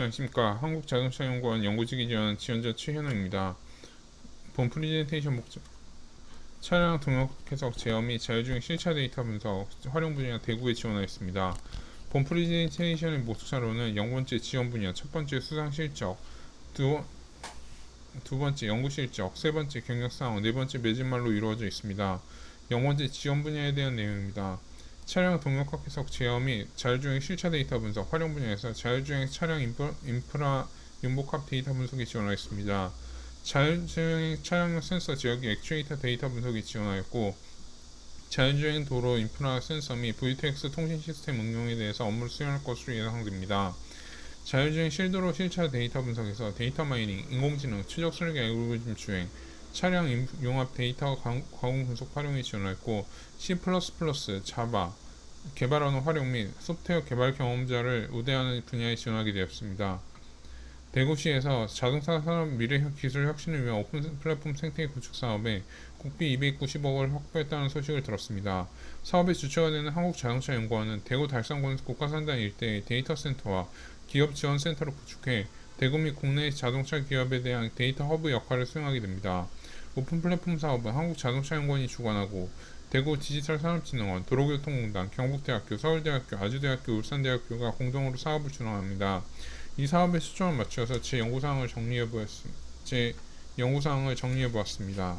안녕하십니까. 한국자동차연구원 연구직이 지원 지원자 최현우입니다. 본 프레젠테이션 목적 차량 동력 해석 제어 및 자율주행 실차 데이터 분석 활용 분야 대구에 지원하였습니다. 본 프레젠테이션의 목차로는 0번째 지원 분야, 첫 번째 수상 실적, 두, 두 번째 연구 실적, 세 번째 경력 사항, 네 번째 매진말로 이루어져 있습니다. 0번째 지원 분야에 대한 내용입니다. 차량 동력학 해석 제어 및 자율주행 실차 데이터 분석 활용 분야에서 자율주행 차량 인프, 인프라 윤복합 데이터 분석이 지원하였습니다. 자율주행 차량용 센서 지역의 액추에이터 데이터 분석이 지원하였고 자율주행 도로 인프라 센서 및 V2X 통신 시스템 응용에 대해서 업무를 수행할 것으로 예상됩니다. 자율주행 실도로 실차 데이터 분석에서 데이터 마이닝, 인공지능, 추적 설계 알고리즘 주행, 차량 인- 융합 데이터 가- 가공 분석 활용이 지원하였고 C++, 자바 개발 언어 활용 및 소프트웨어 개발 경험자를 우대하는 분야에 지원하게 되었습니다. 대구시에서 자동차 산업 미래 혁- 기술 혁신을 위한 오픈 플랫폼 생태계 구축 사업에 국비 290억을 확보했다는 소식을 들었습니다. 사업의 주체가 되는 한국자동차연구원은 대구 달성군 국가산단 일대의 데이터 센터와 기업 지원 센터를 구축해 대구 및 국내 자동차 기업에 대한 데이터 허브 역할을 수행하게 됩니다. 오픈 플랫폼 사업은 한국자동차연구원이 주관하고 대구 디지털산업진흥원, 도로교통공단, 경북대학교, 서울대학교, 아주대학교, 울산대학교가 공동으로 사업을 준행합니다. 이 사업의 수정을 맞추어서 제 연구사항을 정리해 보았습니다. 제 연구사항을 정리해 보았습니다.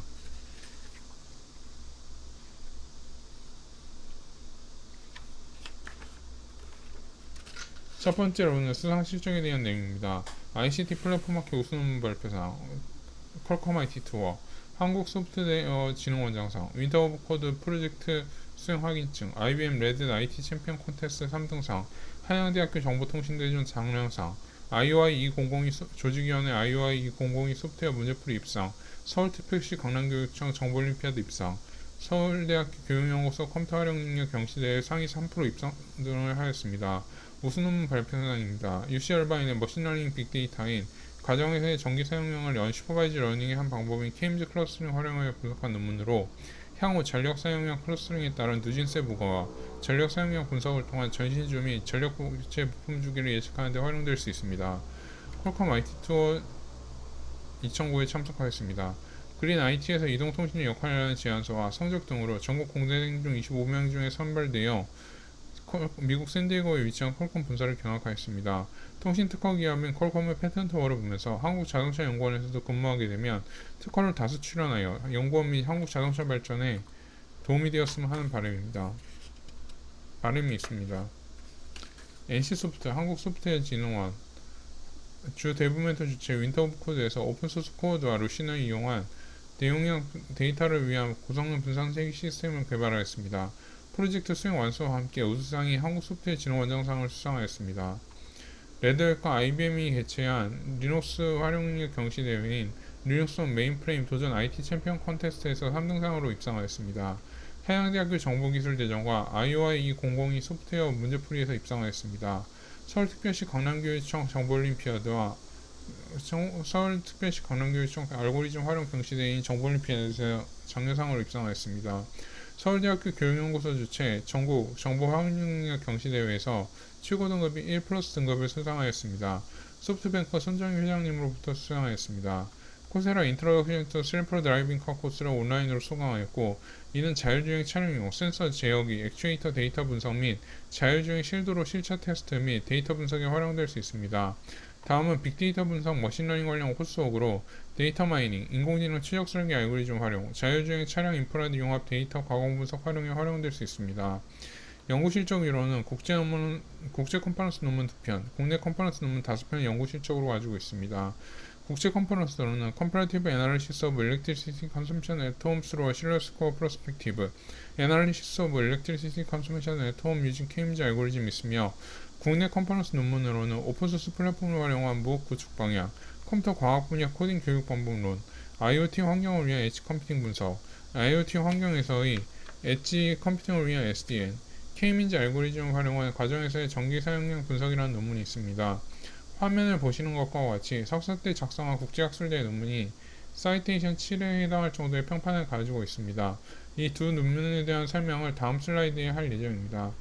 첫 번째로는 수상 실적에 대한 내용입니다. ICT 플랫폼 학회 우수 논문 발표상, 퀄컴 IT 투어, 한국 소프트웨어 진흥원장상, 윈터 오브 코드 프로젝트 수행 확인증, IBM 레드 IT 챔피언 콘테스트 3등상, 한양대학교 정보통신대전 장려상, IOI 2002 소- 조직위원회 IOI 2002 소프트웨어 문제풀이 입상, 서울특별시 강남교육청 정보올림피아드 입상, 서울대학교 교육연구소 컴퓨터 활용 능력 경시대회 상위 3% 입상 등을 하였습니다. 우수 논문 발표상입니다. UC 얼바인의 머신러닝 빅데이터인 가정에서의 전기 사용량을 언슈퍼바이즈 러닝의 한 방법인 케임즈 클러스터링 활용하여 분석한 논문으로 향후 전력 사용량 클러스터링에 따른 누진세 부가와 전력 사용량 분석을 통한 전신주 및 전력 부채 부품 주기를 예측하는 데 활용될 수 있습니다. 퀄컴 IT 투어 2009에 참석하였습니다. 그린 IT에서 이동통신의 역할을 하는 제안서와 성적 등으로 전국 공대생 중 25명 중에 선발되어 퀄- 미국 샌디에고에 위치한 퀄컴 본사를 경악하였습니다. 통신 특허 기업인 퀄컴의 패턴트워를 보면서 한국 자동차 연구원에서도 근무하게 되면 특허를 다수 출연하여 연구원 및 한국 자동차 발전에 도움이 되었으면 하는 바람입니다. 바람이 있습니다. NC소프트 한국소프트웨어진흥원 주 데브멘터 주체 윈터 오브 코드에서 오픈소스 코드와 루신을 이용한 대용량 데이터를 위한 고성능 분산 세기 시스템을 개발하였습니다. 프로젝트 수행 완수와 함께 우수상이 한국소프트웨어 진흥원장상을 수상하였습니다. 레드웰과 IBM이 개최한 리눅스 활용력 경시대회인 리눅스 온 메인프레임 도전 IT 챔피언 콘테스트에서 3등상으로 입상하였습니다. 해양대학교 정보기술대전과 IOI 2002 소프트웨어 문제풀이에서 입상하였습니다. 서울특별시 강남교육청 정보올림피아드와 정- 서울특별시 강남교육청 알고리즘 활용 경시대회인 정보올림피아드에서 장려상으로 입상하였습니다. 서울대학교 교육연구소 주최 전국 정보활용력 경시대회에서 최고 등급인 1 플러스 등급을 수상하였습니다. 소프트뱅크 손정희 회장님으로부터 수상하였습니다. 코세라 인트로덕션 투 셀프 드라이빙 카 코스를 온라인으로 수강하였고 이는 자율주행 차량용 센서 제어기, 액추에이터 데이터 분석 및 자율주행 실도로 실차 테스트 및 데이터 분석에 활용될 수 있습니다. 다음은 빅데이터 분석 머신러닝 관련 코스웍으로 데이터 마이닝, 인공지능 추적 설계 알고리즘 활용, 자율주행 차량 인프라 융합 데이터 가공 분석 활용에 활용될 수 있습니다. 연구 실적 위로는 국제 논문, 국제 컨퍼런스 논문 2편, 국내 컨퍼런스 논문 5편을 연구 실적으로 가지고 있습니다. 국제 컨퍼런스로는 Comparative Analysis of Electricity Consumption at Home through a Serial Score Perspective, Analysis of Electricity Consumption at Home using Cambridge 알고리즘이 있으며 국내 컨퍼런스 논문으로는 오픈소스 플랫폼을 활용한 무역 구축 방향, 컴퓨터 과학 분야 코딩 교육 방법론, IoT 환경을 위한 엣지 컴퓨팅 분석, IoT 환경에서의 엣지 컴퓨팅을 위한 SDN, K민지 알고리즘을 활용한 가정에서의 전기 사용량 분석이라는 논문이 있습니다. 화면을 보시는 것과 같이 석사 때 작성한 국제학술대 논문이 사이테이션 7에 해당할 정도의 평판을 가지고 있습니다. 이 두 논문에 대한 설명을 다음 슬라이드에 할 예정입니다.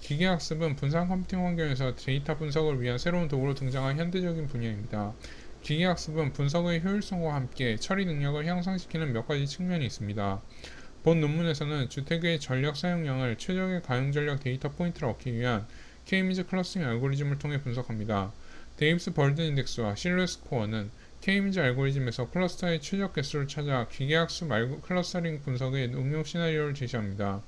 기계학습은 분산 컴퓨팅 환경에서 데이터 분석을 위한 새로운 도구로 등장한 현대적인 분야입니다. 기계학습은 분석의 효율성과 함께 처리 능력을 향상시키는 몇 가지 측면이 있습니다. 본 논문에서는 주택의 전력 사용량을 최적의 가용 전력 데이터 포인트를 얻기 위한 케이미즈 클러스팅 알고리즘을 통해 분석합니다. 데이브스 벌든 인덱스와 실루 스코어는 케이미즈 알고리즘에서 클러스터의 최적 개수를 찾아 기계학습 클러스터링 분석의 응용 시나리오를 제시합니다.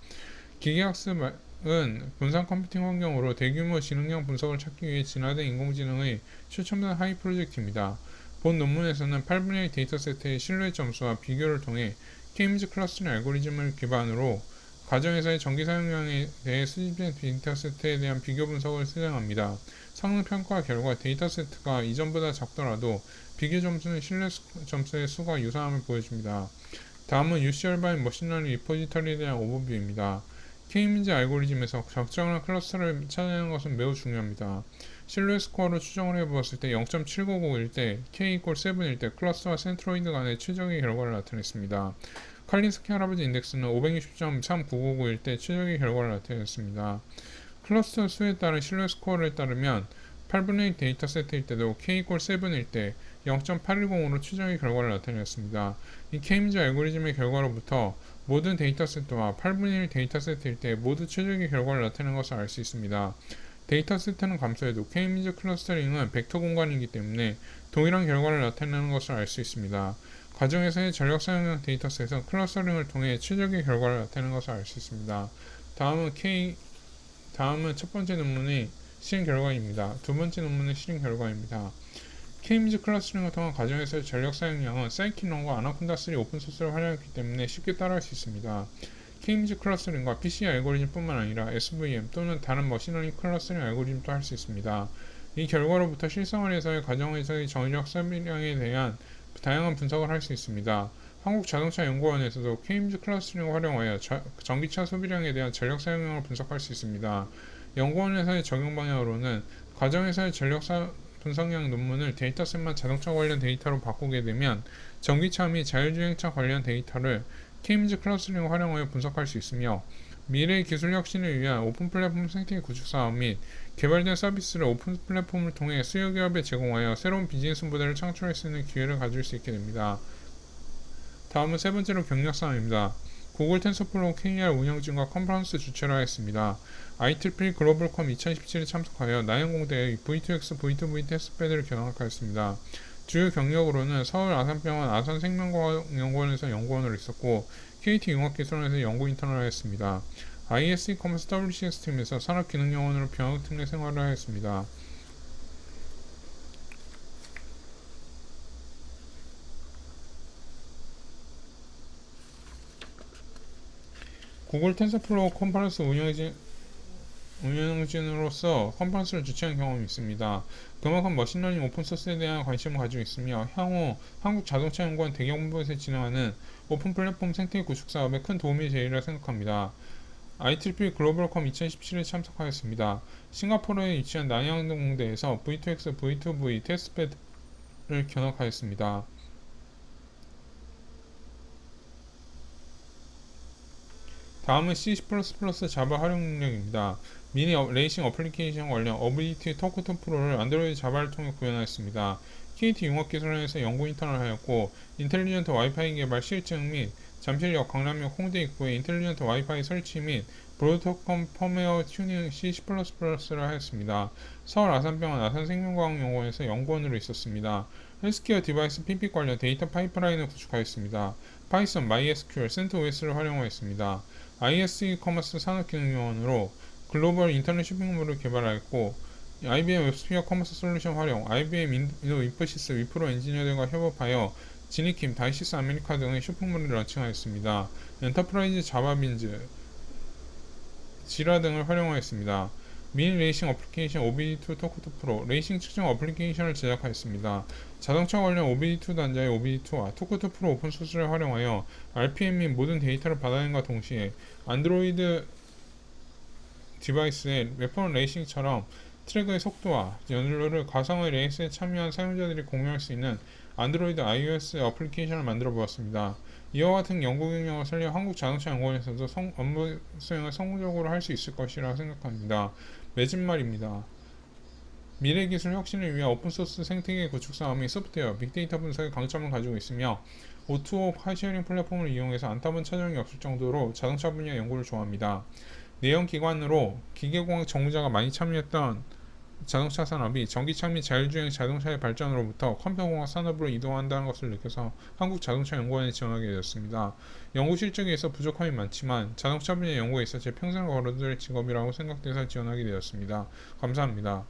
기계학습 은 분산 컴퓨팅 환경으로 대규모 지능형 분석을 찾기 위해 진화된 인공지능의 최첨단 하이 프로젝트입니다. 본 논문에서는 8분의 1 데이터세트의 신뢰 점수와 비교를 통해 케이미즈 클러스터링 알고리즘을 기반으로 가정에서의 전기 사용량에 대해 수집된 데이터세트에 대한 비교 분석을 수행합니다. 성능 평가 결과 데이터세트가 이전보다 작더라도 비교 점수는 신뢰 수- 점수의 수가 유사함을 보여줍니다. 다음은 UC 얼바인 머신러닝 리포지터리에 대한 오버뷰입니다. 케이미즈 알고리즘에서 적정한 클러스터를 찾아내는 것은 매우 중요합니다. 실루엣 스코어로 추정을 해보았을 때 0.799일 때 k 이퀄 7일 때 클러스터와 센트로이드 간의 최적의 결과를 나타냈습니다. 칼린스키 할아버지 인덱스는 560.3999일 때 최적의 결과를 나타냈습니다. 클러스터 수에 따른 실루엣 스코어를 따르면 8분의 1 데이터 세트일 때도 k 이퀄 7일 때 0.810으로 최적의 결과를 나타냈습니다. 이 케임즈 알고리즘의 결과로부터 모든 데이터 세트와 8분의 1 데이터 세트일 때 모두 최적의 결과를 나타내는 것을 알 수 있습니다. 데이터 세트는 감소해도 케임즈 클러스터링은 벡터 공간이기 때문에 동일한 결과를 나타내는 것을 알 수 있습니다. 가정에서의 전력 사용량 데이터셋은 클러스터링을 통해 최적의 결과를 나타내는 것을 알 수 있습니다. 다음은 K 다음은 첫 번째 논문의 실행 결과입니다. 두 번째 논문의 실행 결과입니다. 케임즈 클러스터링을 통한 가정에서의 전력 사용량은 사이킨론과 아나콘다3 오픈소스를 활용했기 때문에 쉽게 따라할 수 있습니다. 케임즈 클러스터링과 PC 알고리즘뿐만 아니라 SVM 또는 다른 머신러닝 클러스터링 알고리즘도 할 수 있습니다. 이 결과로부터 실생활에서의 가정에서의 전력 사용량에 대한 다양한 분석을 할 수 있습니다. 한국자동차연구원에서도 케임즈 클러스터링을 활용하여 저- 전기차 소비량에 대한 전력 사용량을 분석할 수 있습니다. 연구원에서의 적용 방향으로는 가정에서의 전력 사 분석량 논문을 데이터셋만 자동차 관련 데이터로 바꾸게 되면 전기차 및 자율주행차 관련 데이터를 케임즈 클러스터링을 활용하여 분석할 수 있으며 미래의 기술 혁신을 위한 오픈 플랫폼 생태계 구축 사업 및 개발된 서비스를 오픈 플랫폼을 통해 수요 기업에 제공하여 새로운 비즈니스 모델을 창출할 수 있는 기회를 가질 수 있게 됩니다. 다음은 세 번째로 경력사항입니다. 구글 텐서플로우 KR 운영진과 컨퍼런스 주최를 하였습니다. IEEE 글로벌컴 2017에 참석하여 나연공대의 V2X, V2V 테스트베드를 견학하였습니다. 주요 경력으로는 서울 아산병원 아산생명과학연구원에서 연구원으로 있었고 KT 융합기술원에서 연구 인턴을 하였습니다. ISE 커머스 WCS 팀에서 산업기능요원으로 병역팀 내 생활을 하였습니다. 구글 텐서플로우 컨퍼런스 운영진 운영진으로서 컨퍼런스를 주최한 경험이 있습니다. 그만큼 머신러닝 오픈소스에 대한 관심을 가지고 있으며 향후 한국자동차연구원 대경본부에서 진행하는 오픈 플랫폼 생태계 구축 사업에 큰 도움이 되리라 생각합니다. IEEE 글로벌컴 2017에 참석하였습니다. 싱가포르에 위치한 난양공대에서 V2X, V2V 테스트베드를 견학하였습니다. 다음은 C++ 자바 활용 능력입니다. 미니 어- 레이싱 어플리케이션 관련 어빌리티 토크토 프로를 안드로이드 자바를 통해 구현하였습니다. KT 융합기술원에서 연구 인턴을 하였고 인텔리전트 와이파이 개발 실증 및 잠실역 강남역 홍대 입구에 인텔리전트 와이파이 설치 및 브로드컴 펌웨어 튜닝 C++를 하였습니다. 서울 아산병원 아산생명과학연구원에서 연구원으로 있었습니다. 헬스케어 디바이스 PP 관련 데이터 파이프라인을 구축하였습니다. 파이썬, MySQL, CentOS를 활용하였습니다. ISE 커머스 산업기능요원으로 글로벌 인터넷 쇼핑몰을 개발하였고 IBM 웹스피어 커머스 솔루션 활용, IBM 인도 인포시스, 위프로 엔지니어들과 협업하여 지니킴, 다이시스 아메리카 등의 쇼핑몰을 런칭하였습니다. 엔터프라이즈 자바빈즈, 지라 등을 활용하였습니다. 미니 레이싱 어플리케이션 OBD2 토크토 프로, 레이싱 측정 어플리케이션을 제작하였습니다. 자동차 관련 OBD2 단자의 OBD2와 토크토 프로 오픈 소스를 활용하여 RPM 및 모든 데이터를 받아낸과 동시에 안드로이드 디바이스의 웨폰 레이싱처럼 트랙의 속도와 연료를 가상의 레이스에 참여한 사용자들이 공유할 수 있는 안드로이드 iOS 어플리케이션을 만들어 보았습니다. 이와 같은 연구 경력을 살려 한국 자동차 연구원에서도 성- 업무 수행을 성공적으로 할 수 있을 것이라 생각합니다. 맺은 말입니다. 미래 기술 혁신을 위한 오픈소스 생태계 구축 사업이 소프트웨어, 빅데이터 분석의 강점을 가지고 있으며 O2O 카시어링 플랫폼을 이용해서 안타본 차종이 없을 정도로 자동차 분야 연구를 좋아합니다. 내연 기관으로 기계공학 전문자가 많이 참여했던 자동차 산업이 전기차 및 자율주행 자동차의 발전으로부터 컴퓨터공학 산업으로 이동한다는 것을 느껴서 한국 자동차 연구원에 지원하게 되었습니다. 연구 실적에 있어 부족함이 많지만 자동차 분야 연구에 있어 제 평생을 걸어둘 직업이라고 생각돼서 지원하게 되었습니다. 감사합니다.